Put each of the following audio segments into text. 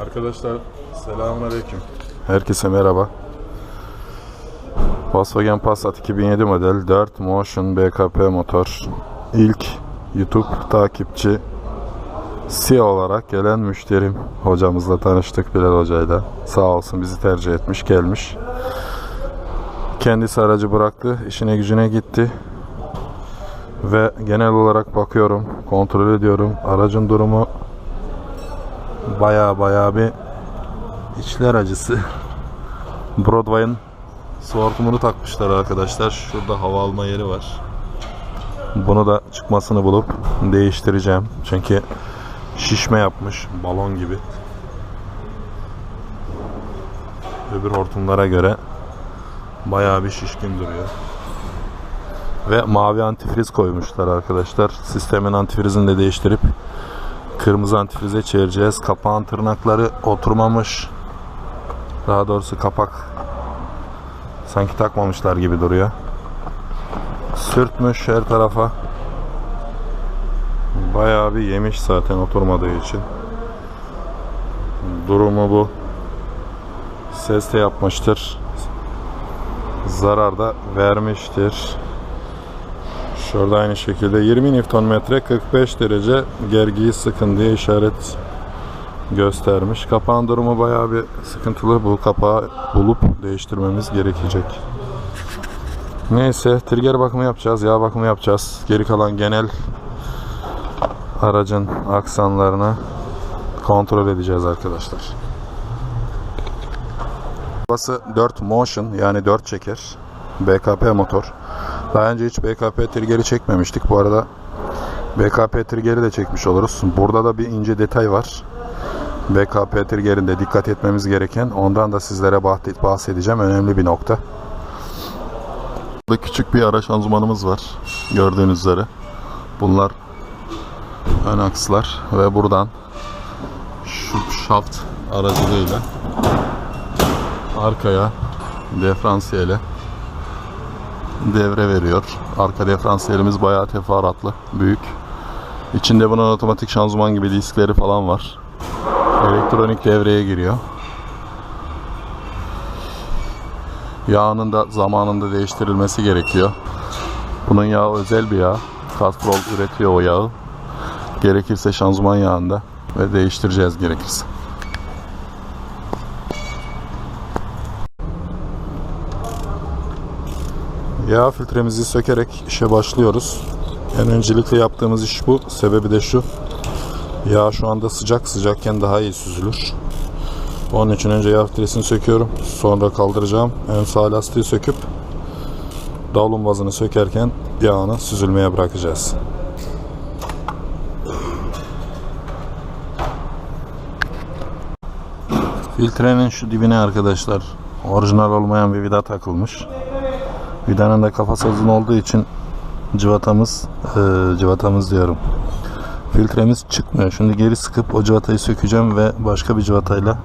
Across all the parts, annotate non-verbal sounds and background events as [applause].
Arkadaşlar selamünaleyküm. Herkese merhaba. Volkswagen Passat 2007 model 4 Motion BKP motor. İlk YouTube takipçi CEO olarak gelen müşterim hocamızla tanıştık Bilal hocayla. Sağ olsun bizi tercih etmiş gelmiş. Kendisi aracı bıraktı, işine gücüne gitti. Ve genel olarak bakıyorum, kontrol ediyorum. Aracın durumu baya baya bir İçler acısı. Broadway'ın su hortumunu takmışlar arkadaşlar. Şurada hava alma yeri var. Bunu da çıkmasını bulup değiştireceğim. Çünkü şişme yapmış balon gibi. Öbür hortumlara göre bayağı bir şişkin duruyor. Ve mavi antifriz koymuşlar arkadaşlar. Sistemin antifrizini de değiştirip kırmızı antifrize çevireceğiz. Kapağın tırnakları oturmamış. Daha doğrusu kapak sanki takmamışlar gibi duruyor. Sürtmüş her tarafa. Bayağı bir yemiş zaten oturmadığı için. Durumu bu. Ses de yapmıştır. Zarar da vermiştir. Şurada aynı şekilde 20 Nm 45 derece gergiyi sıkın diye işaret göstermiş. Kapağın durumu bayağı bir sıkıntılı. Bu kapağı bulup değiştirmemiz gerekecek. Neyse trigger bakımı yapacağız, yağ bakımı yapacağız. Geri kalan genel aracın aksanlarını kontrol edeceğiz arkadaşlar. Burası 4 motion yani 4 çeker. BKP motor. Daha önce hiç BKP trigger'i çekmemiştik. Bu arada BKP trigger'i de çekmiş oluruz. Burada da bir ince detay var. BKP trigger'inde dikkat etmemiz gereken ondan da sizlere bahsedeceğim. Önemli bir nokta. Burada küçük bir ara şanzımanımız var. Gördüğünüz üzere. Bunlar ön akslar ve buradan şu şaft aracılığıyla arkaya diferansiyele devre veriyor. Arka diferansiyelimiz bayağı teferruatlı, büyük. İçinde bunun otomatik şanzıman gibi diskleri falan var. Elektronik devreye giriyor. Yağının da zamanında değiştirilmesi gerekiyor. Bunun yağı özel bir yağ. Castrol üretiyor o yağı. Gerekirse şanzıman yağında ve değiştireceğiz gerekirse. Yağ filtremizi sökerek işe başlıyoruz. En öncelikle yaptığımız iş bu. Sebebi de şu. Yağ şu anda sıcak. Sıcakken daha iyi süzülür. Onun için önce yağ filtresini söküyorum. Sonra kaldıracağım. Ön sağ lastiği söküp davlum vazını sökerken yağını süzülmeye bırakacağız. Filtrenin şu dibine arkadaşlar orijinal olmayan bir vida takılmış. Vidanın da kafası uzun olduğu için cıvatamız, eee, cıvatamız diyorum. Filtremiz çıkmıyor. Şimdi geri sıkıp o cıvatayı sökeceğim ve başka bir cıvatayla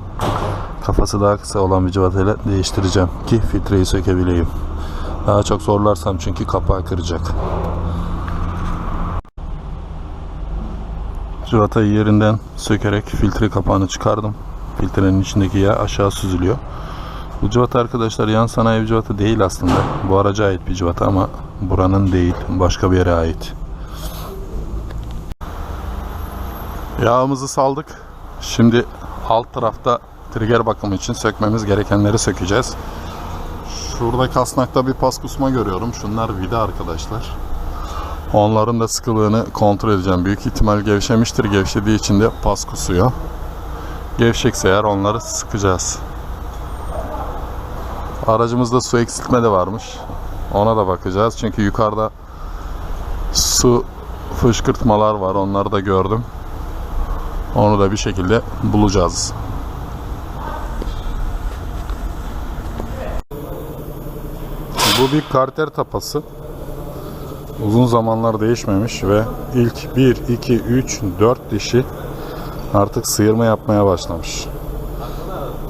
kafası daha kısa olan bir cıvatayla değiştireceğim ki filtreyi sökebileyim. Daha çok zorlarsam çünkü kapağı kıracak. Cıvatayı yerinden sökerek filtre kapağını çıkardım. Filtrenin içindeki yağ aşağı süzülüyor. Bu cıvata arkadaşlar yan sanayi bir değil aslında. Bu araca ait bir cıvata ama buranın değil. Başka bir yere ait. Yağımızı saldık. Şimdi alt tarafta trigger bakımı için sökmemiz gerekenleri sökeceğiz. Şurada kasnakta bir pas kusma görüyorum. Şunlar vida arkadaşlar. Onların da sıkılığını kontrol edeceğim. Büyük ihtimal gevşemiştir. Gevşediği için de pas kusuyor. Gevşekse eğer onları sıkacağız. Aracımızda su eksiltme de varmış. Ona da bakacağız. Çünkü yukarıda su fışkırtmalar var. Onları da gördüm. Onu da bir şekilde bulacağız. Bu bir karter tapası. Uzun zamanlar değişmemiş ve ilk 1, 2, 3, 4 dişi artık sıyırma yapmaya başlamış.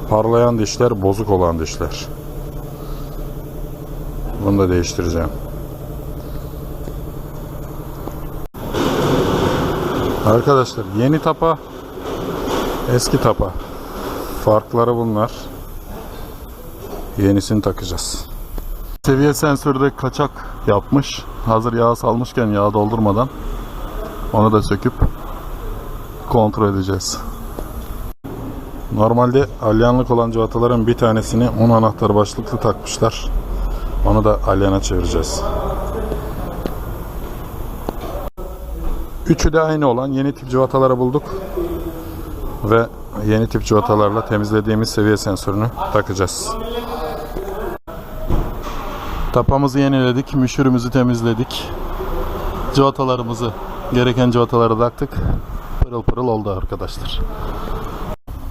Parlayan dişler bozuk olan dişler. Bunu da değiştireceğim. Arkadaşlar yeni tapa eski tapa. Farkları bunlar. Yenisini takacağız. Seviye sensörde kaçak yapmış. Hazır yağ salmışken yağ doldurmadan onu da söküp kontrol edeceğiz. Normalde alyanlık olan civataların bir tanesini 10 anahtar başlıklı takmışlar. Onu da alyana çevireceğiz. Üçü de aynı olan yeni tip civataları bulduk. Ve yeni tip civatalarla temizlediğimiz seviye sensörünü takacağız. Tapamızı yeniledik, müşürümüzü temizledik. Civatalarımızı, gereken civataları taktık. Pırıl pırıl oldu arkadaşlar.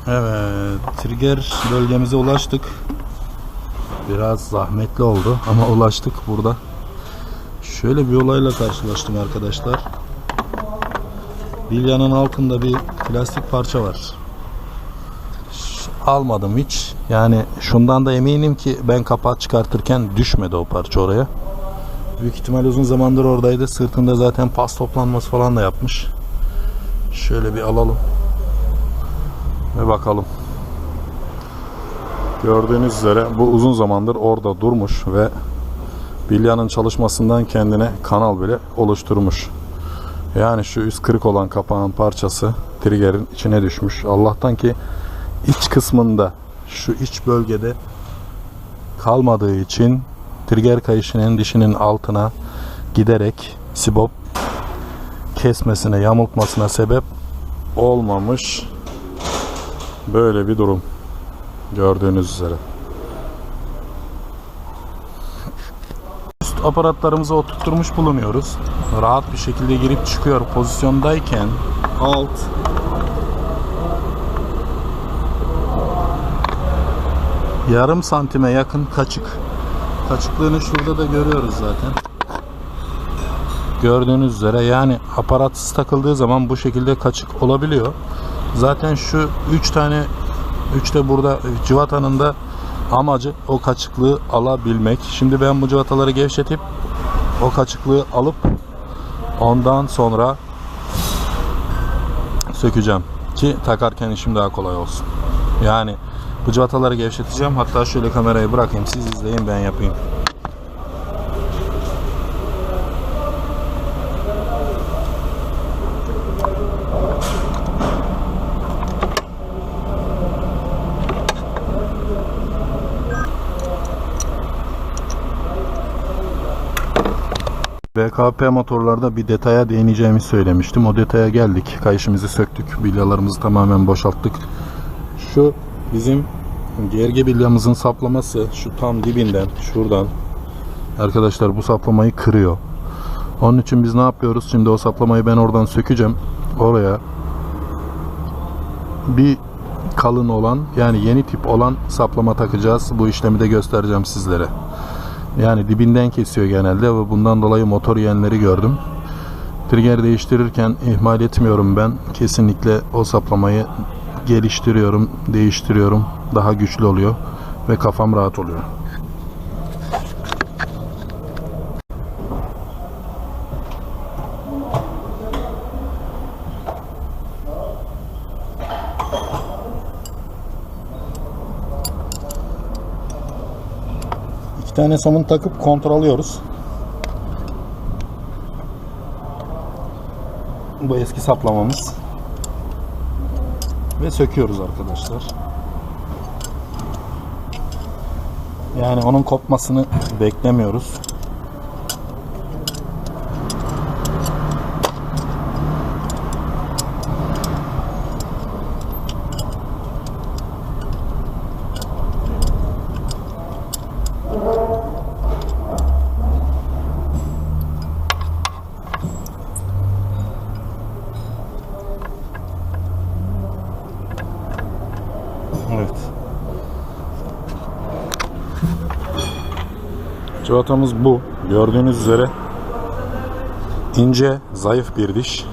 Evet, trigger bölgemize ulaştık. Biraz zahmetli oldu ama ulaştık burada. Şöyle bir olayla karşılaştım arkadaşlar. Bilyanın altında bir plastik parça var. Almadım hiç. Yani şundan da eminim ki ben kapağı çıkartırken düşmedi o parça oraya. Büyük ihtimal uzun zamandır oradaydı. Sırtında zaten pas toplanması falan da yapmış. Şöyle bir alalım. Ve bakalım. Gördüğünüz üzere bu uzun zamandır orada durmuş ve bilyanın çalışmasından kendine kanal bile oluşturmuş. Yani şu üst kırık olan kapağın parçası triggerin içine düşmüş. Allah'tan ki iç kısmında şu iç bölgede kalmadığı için trigger kayışının dişinin altına giderek sibop kesmesine, yamultmasına sebep olmamış. Böyle bir durum. Gördüğünüz üzere. Üst aparatlarımızı oturtmuş bulunuyoruz. Rahat bir şekilde girip çıkıyor pozisyondayken alt yarım santime yakın kaçık. Kaçıklığını şurada da görüyoruz zaten. Gördüğünüz üzere yani aparatsız takıldığı zaman bu şekilde kaçık olabiliyor. Zaten şu 3 tane 3 de burada civatanın da amacı o kaçıklığı alabilmek. Şimdi ben bu civataları gevşetip o kaçıklığı alıp ondan sonra sökeceğim ki takarken işim daha kolay olsun. Yani bu civataları gevşeteceğim. Hatta şöyle kamerayı bırakayım siz izleyin ben yapayım. BKP motorlarda bir detaya değineceğimi söylemiştim. O detaya geldik. Kayışımızı söktük. Bilyalarımızı tamamen boşalttık. Şu bizim gerge bilyamızın saplaması şu tam dibinden şuradan arkadaşlar bu saplamayı kırıyor. Onun için biz ne yapıyoruz? Şimdi o saplamayı ben oradan sökeceğim. Oraya bir kalın olan yani yeni tip olan saplama takacağız. Bu işlemi de göstereceğim sizlere. Yani dibinden kesiyor genelde ve bundan dolayı motor yiyenleri gördüm. Trigger değiştirirken ihmal etmiyorum ben. Kesinlikle o saplamayı geliştiriyorum, değiştiriyorum. Daha güçlü oluyor ve kafam rahat oluyor. İki tane somun takıp kontrol alıyoruz. Bu eski saplamamız. Ve söküyoruz arkadaşlar. Yani onun kopmasını beklemiyoruz. Evet. Cıvatamız bu. Gördüğünüz üzere ince, zayıf bir diş.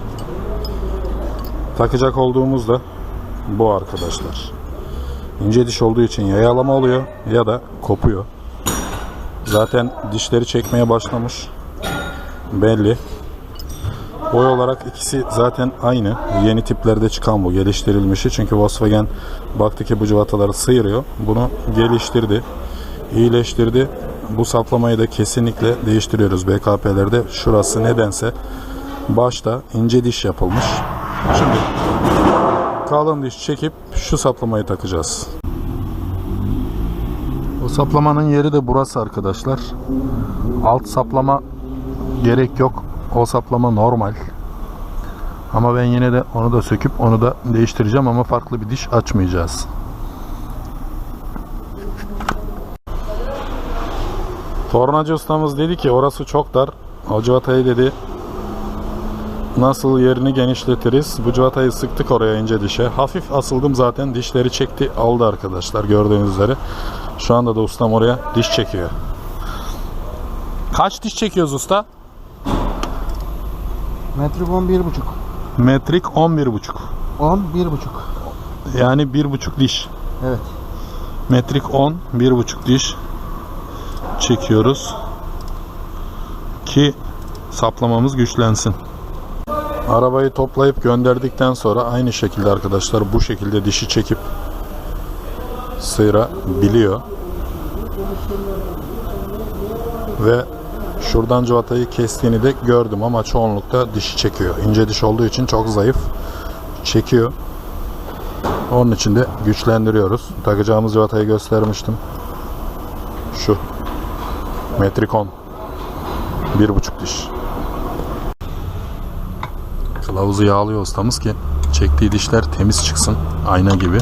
Takacak olduğumuz da bu arkadaşlar. İnce diş olduğu için yayalama oluyor ya da kopuyor. Zaten dişleri çekmeye başlamış. Belli. Boy olarak ikisi zaten aynı. Yeni tiplerde çıkan bu geliştirilmişi. Çünkü Volkswagen baktı ki bu cıvataları sıyırıyor. Bunu geliştirdi. iyileştirdi. Bu saplamayı da kesinlikle değiştiriyoruz BKP'lerde. Şurası nedense başta ince diş yapılmış. Şimdi kalın diş çekip şu saplamayı takacağız. O saplamanın yeri de burası arkadaşlar. Alt saplama gerek yok. O saplama normal. Ama ben yine de onu da söküp onu da değiştireceğim ama farklı bir diş açmayacağız. Tornacı ustamız dedi ki orası çok dar. O civatayı dedi nasıl yerini genişletiriz? Bu civatayı sıktık oraya ince dişe. Hafif asıldım zaten dişleri çekti aldı arkadaşlar gördüğünüz üzere. Şu anda da ustam oraya diş çekiyor. Kaç diş çekiyoruz usta? Metrik 11 buçuk. Metrik 11,5. 11 buçuk. Yani 1,5 diş. Evet. Metrik 10, 1,5 diş çekiyoruz. Ki saplamamız güçlensin. Arabayı toplayıp gönderdikten sonra aynı şekilde arkadaşlar bu şekilde dişi çekip sıyırabiliyor. Ve şuradan civatayı kestiğini de gördüm ama çoğunlukta dişi çekiyor. İnce diş olduğu için çok zayıf çekiyor. Onun için de güçlendiriyoruz. Takacağımız civatayı göstermiştim. Şu. Metrikon. Bir buçuk diş. Kılavuzu yağlıyor ustamız ki çektiği dişler temiz çıksın. Ayna gibi.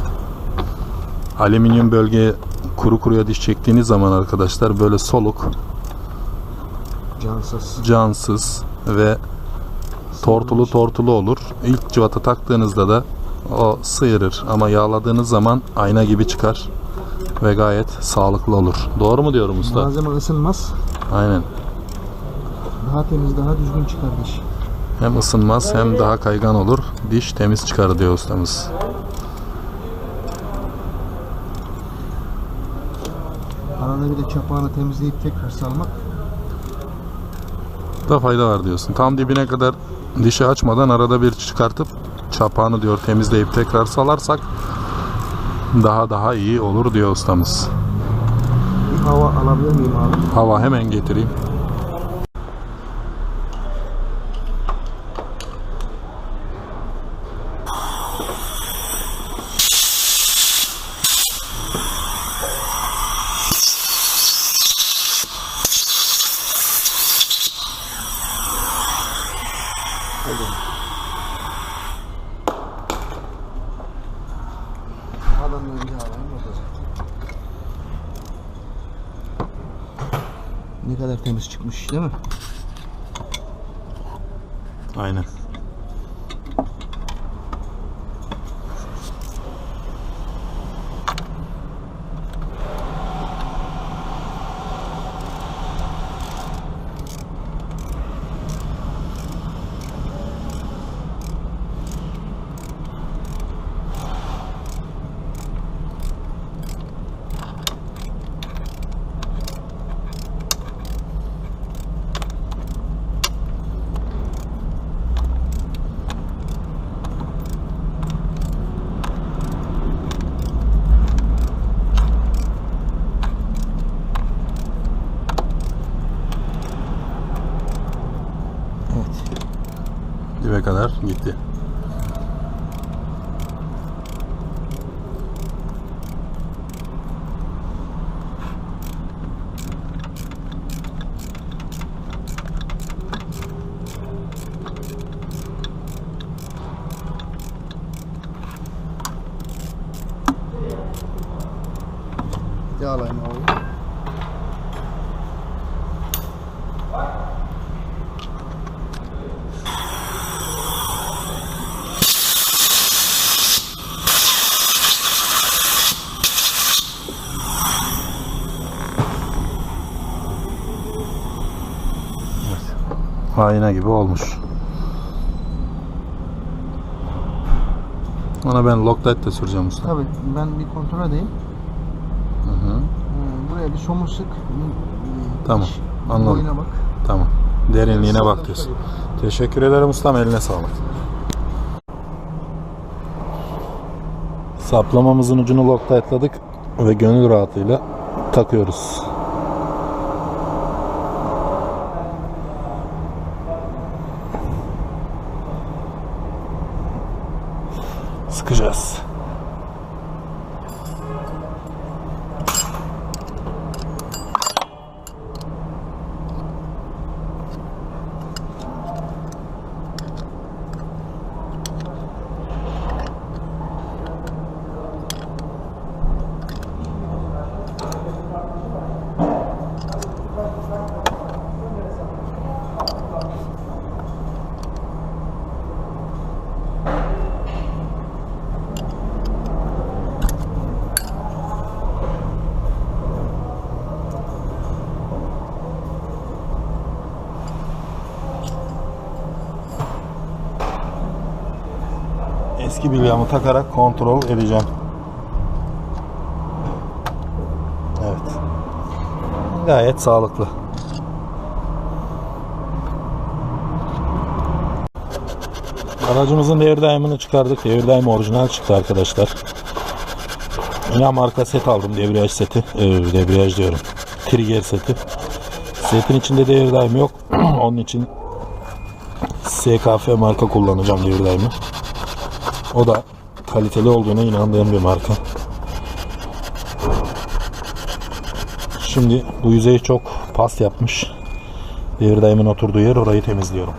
Alüminyum bölgeye kuru kuruya diş çektiğiniz zaman arkadaşlar böyle soluk, Cansız. cansız ve tortulu tortulu olur. İlk cıvata taktığınızda da o sıyırır ama yağladığınız zaman ayna gibi çıkar ve gayet sağlıklı olur. Doğru mu diyorum usta? Malzeme ısınmaz. Aynen. Daha temiz, daha düzgün çıkar diş. Hem ısınmaz hem daha kaygan olur. Diş temiz çıkar diyor ustamız. Arada bir de çapağını temizleyip tekrar salmak. Da fayda var diyorsun. Tam dibine kadar dişi açmadan arada bir çıkartıp çapağını diyor temizleyip tekrar salarsak daha daha iyi olur diyor ustamız. Hava alabilir miyim abi? Hava hemen getireyim. Havadan önce havayı bakacak. Ne kadar temiz çıkmış değil mi? Aynen. Evet. Dibe kadar gitti. Ayna gibi olmuş. Ona ben Loctite de süreceğim usta. Tabii ben bir kontrol edeyim. Hı hı. Ee, Buraya bir somut sık. Tamam, Diş anladım. Boyuna bak. Tamam. Derinliğine bak diyorsun. Teşekkür ederim ustam eline sağlık. Saplamamızın ucunu loktaytladık ve gönül rahatıyla takıyoruz. Sıkacağız. Eski bilyamı takarak kontrol edeceğim. Evet. Gayet sağlıklı. Aracımızın devir daimini çıkardık. Devir daimi orijinal çıktı arkadaşlar. Yine marka set aldım. Debriyaj seti. Ee, debriyaj diyorum. Trigger seti. Setin içinde devir daimi yok. [clears throat] Onun için SKF marka kullanacağım devir daimi. O da kaliteli olduğuna inandığım bir marka. Şimdi bu yüzey çok pas yapmış. Devir daimin oturduğu yer orayı temizliyorum.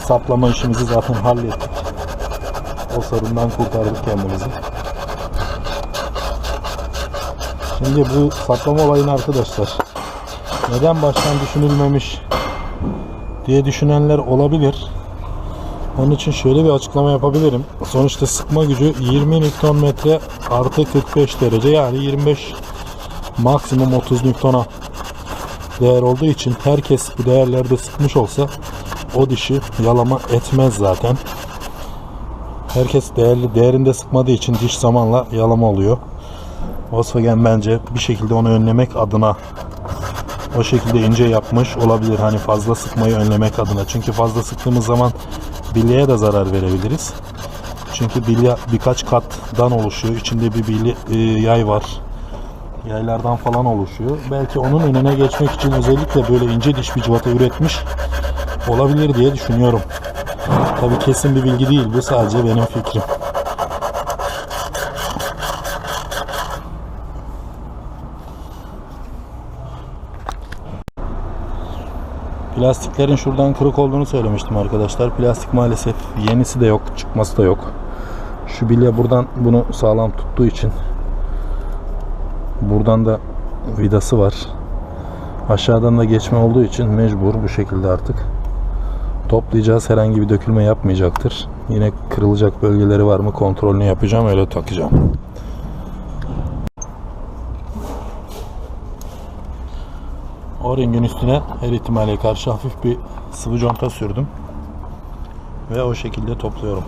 Saplama işimizi zaten hallettik. O sorundan kurtardık kendimizi. Şimdi bu saplama olayını arkadaşlar neden baştan düşünülmemiş diye düşünenler olabilir. Onun için şöyle bir açıklama yapabilirim. Sonuçta sıkma gücü 20 Nm artı 45 derece yani 25 maksimum 30 Newton'a değer olduğu için herkes bu değerlerde sıkmış olsa o dişi yalama etmez zaten. Herkes değerli değerinde sıkmadığı için diş zamanla yalama oluyor. Volkswagen bence bir şekilde onu önlemek adına o şekilde ince yapmış olabilir. Hani fazla sıkmayı önlemek adına. Çünkü fazla sıktığımız zaman bilyeye de zarar verebiliriz. Çünkü bilye birkaç kattan oluşuyor. İçinde bir bilye, e, yay var. Yaylardan falan oluşuyor. Belki onun önüne geçmek için özellikle böyle ince diş bir cıvata üretmiş olabilir diye düşünüyorum. Tabii kesin bir bilgi değil bu sadece benim fikrim. Plastiklerin şuradan kırık olduğunu söylemiştim arkadaşlar. Plastik maalesef yenisi de yok, çıkması da yok. Şu bilye buradan bunu sağlam tuttuğu için buradan da vidası var. Aşağıdan da geçme olduğu için mecbur bu şekilde artık. Toplayacağız. Herhangi bir dökülme yapmayacaktır. Yine kırılacak bölgeleri var mı kontrolünü yapacağım. Öyle takacağım. O ringin üstüne her ihtimale karşı hafif bir sıvı conta sürdüm. Ve o şekilde topluyorum.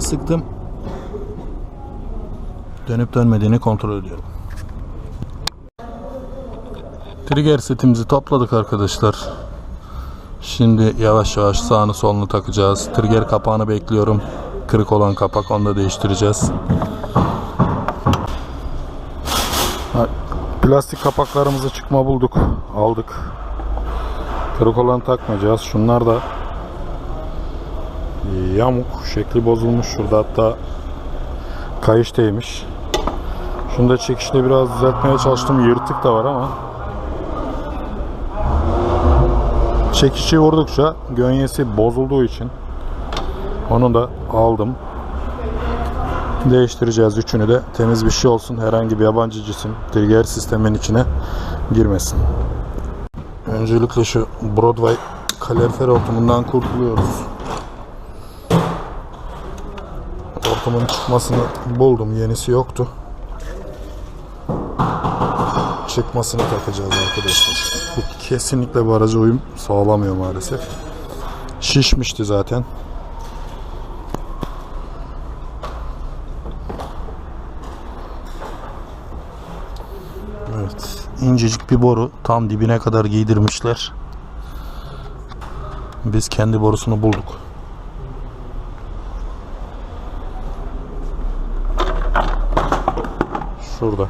Sıktım. Dönüp dönmediğini kontrol ediyorum. Trigger setimizi topladık arkadaşlar. Şimdi yavaş yavaş sağını solunu takacağız. Trigger kapağını bekliyorum. Kırık olan kapak onu da değiştireceğiz. Plastik kapaklarımızı çıkma bulduk. Aldık. Kırık olan takmayacağız. Şunlar da yamuk şekli bozulmuş şurada hatta kayış değmiş şunu da çekişle biraz düzeltmeye çalıştım yırtık da var ama çekişi vurdukça gönyesi bozulduğu için Onu da aldım. Değiştireceğiz üçünü de. Temiz bir şey olsun. Herhangi bir yabancı cisim trigger sistemin içine girmesin. Öncelikle şu Broadway kalorifer hortumundan kurtuluyoruz. Hortumun çıkmasını buldum. Yenisi yoktu. Çıkmasını takacağız arkadaşlar. Bu kesinlikle bu uyum sağlamıyor maalesef. Şişmişti zaten. Evet. incecik bir boru. Tam dibine kadar giydirmişler. Biz kendi borusunu bulduk. Şurada.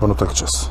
Bunu takacağız.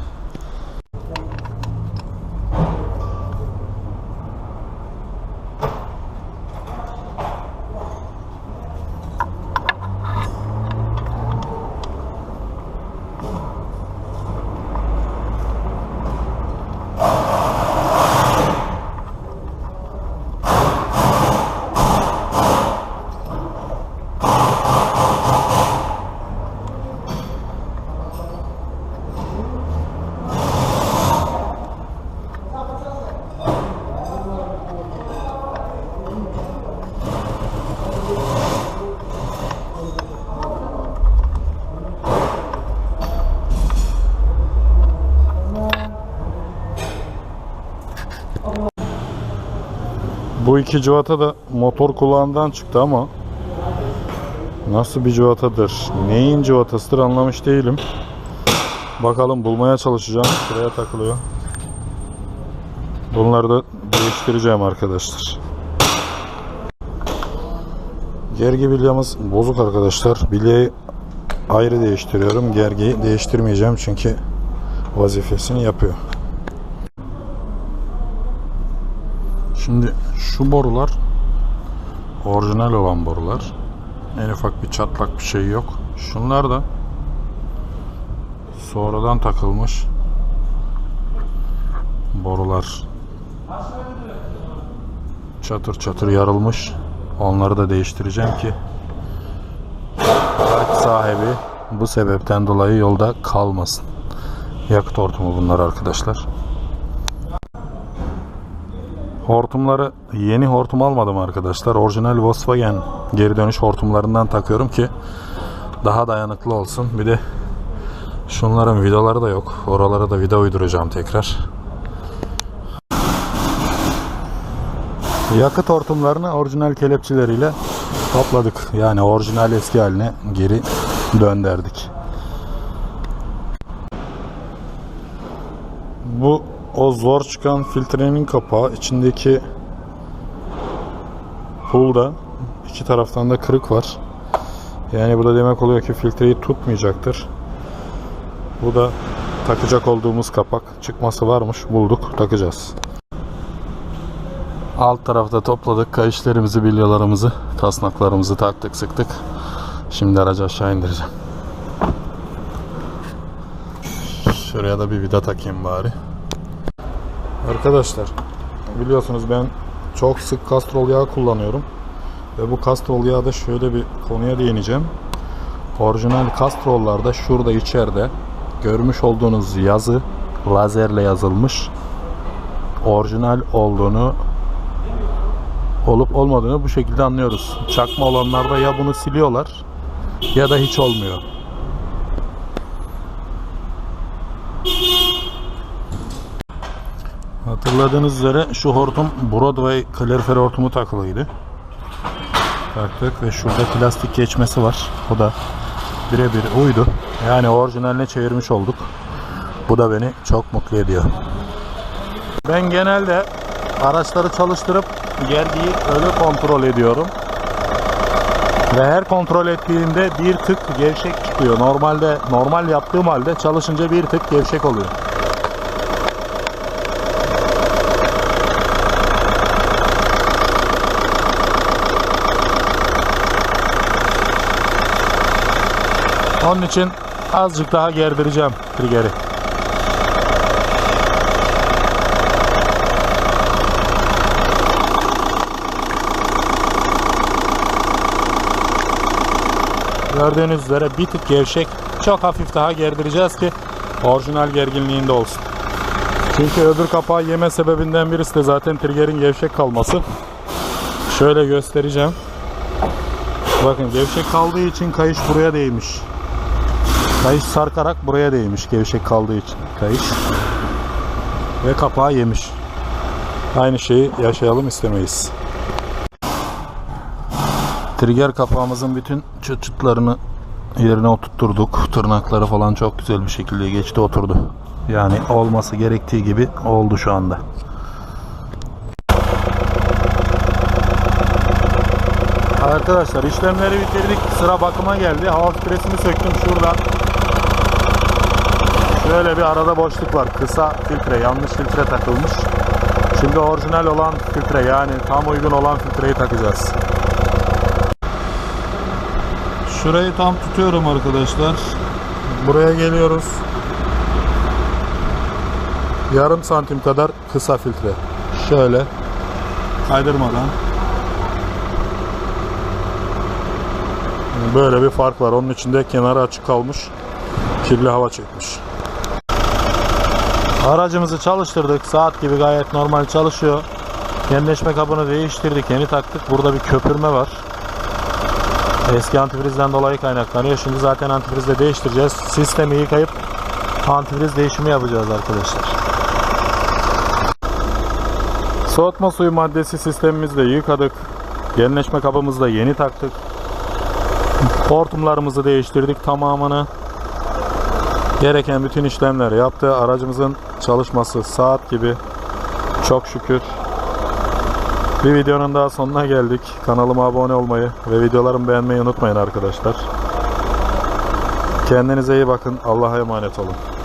Bu iki civata da motor kulağından çıktı ama nasıl bir civatadır, neyin civatasıdır anlamış değilim. Bakalım bulmaya çalışacağım. Şuraya takılıyor. Bunları da değiştireceğim arkadaşlar. Gergi bilyamız bozuk arkadaşlar. Bilyeyi ayrı değiştiriyorum. Gergiyi değiştirmeyeceğim çünkü vazifesini yapıyor. Şimdi şu borular orijinal olan borular. En ufak bir çatlak bir şey yok. Şunlar da sonradan takılmış borular. Çatır çatır yarılmış. Onları da değiştireceğim ki park sahibi bu sebepten dolayı yolda kalmasın. Yakıt hortumu bunlar arkadaşlar. Hortumları yeni hortum almadım arkadaşlar. Orijinal Volkswagen geri dönüş hortumlarından takıyorum ki daha dayanıklı olsun. Bir de şunların vidaları da yok. Oralara da vida uyduracağım tekrar. Yakıt hortumlarını orijinal kelepçeleriyle topladık. Yani orijinal eski haline geri döndürdük. Bu o zor çıkan filtrenin kapağı içindeki pulda iki taraftan da kırık var. Yani bu da demek oluyor ki filtreyi tutmayacaktır. Bu da takacak olduğumuz kapak. Çıkması varmış. Bulduk. Takacağız. Alt tarafta topladık. Kayışlarımızı, bilyalarımızı, tasnaklarımızı taktık, sıktık. Şimdi aracı aşağı indireceğim. Şuraya da bir vida takayım bari. Arkadaşlar biliyorsunuz ben çok sık kastrol yağı kullanıyorum. Ve bu kastrol yağı da şöyle bir konuya değineceğim. Orijinal kastrollarda şurada içeride görmüş olduğunuz yazı lazerle yazılmış. Orijinal olduğunu olup olmadığını bu şekilde anlıyoruz. Çakma olanlarda ya bunu siliyorlar ya da hiç olmuyor. Hatırladığınız üzere şu hortum Broadway kalorifer hortumu takılıydı. Taktık ve şurada plastik geçmesi var. Bu da birebir uydu. Yani orijinaline çevirmiş olduk. Bu da beni çok mutlu ediyor. Ben genelde araçları çalıştırıp gergiyi öyle kontrol ediyorum. Ve her kontrol ettiğimde bir tık gevşek çıkıyor. Normalde normal yaptığım halde çalışınca bir tık gevşek oluyor. Onun için azıcık daha gerdireceğim trigger'i. Gördüğünüz üzere bir tık gevşek. Çok hafif daha gerdireceğiz ki orijinal gerginliğinde olsun. Çünkü öbür kapağı yeme sebebinden birisi de zaten triggerin gevşek kalması. Şöyle göstereceğim. Bakın gevşek kaldığı için kayış buraya değmiş. Kayış sarkarak buraya değmiş gevşek kaldığı için kayış. Ve kapağı yemiş. Aynı şeyi yaşayalım istemeyiz. Trigger kapağımızın bütün çıt yerine oturtturduk. Tırnakları falan çok güzel bir şekilde geçti oturdu. Yani olması gerektiği gibi oldu şu anda. Arkadaşlar işlemleri bitirdik. Sıra bakıma geldi. Hava filtresini söktüm şuradan. Şöyle bir arada boşluk var. Kısa filtre, yanlış filtre takılmış. Şimdi orijinal olan filtre yani tam uygun olan filtreyi takacağız. Şurayı tam tutuyorum arkadaşlar. Buraya geliyoruz. Yarım santim kadar kısa filtre. Şöyle kaydırmadan. Böyle bir fark var. Onun içinde kenarı açık kalmış. Kirli hava çekmiş. Aracımızı çalıştırdık. Saat gibi gayet normal çalışıyor. Yenileşme kabını değiştirdik. Yeni taktık. Burada bir köpürme var. Eski antifrizden dolayı kaynaklanıyor. Şimdi zaten antifrizle değiştireceğiz. Sistemi yıkayıp antifriz değişimi yapacağız arkadaşlar. Soğutma suyu maddesi sistemimizi de yıkadık. Yenileşme kabımızı da yeni taktık. Hortumlarımızı değiştirdik tamamını. Gereken bütün işlemler yaptı. Aracımızın çalışması saat gibi. Çok şükür. Bir videonun daha sonuna geldik. Kanalıma abone olmayı ve videolarımı beğenmeyi unutmayın arkadaşlar. Kendinize iyi bakın. Allah'a emanet olun.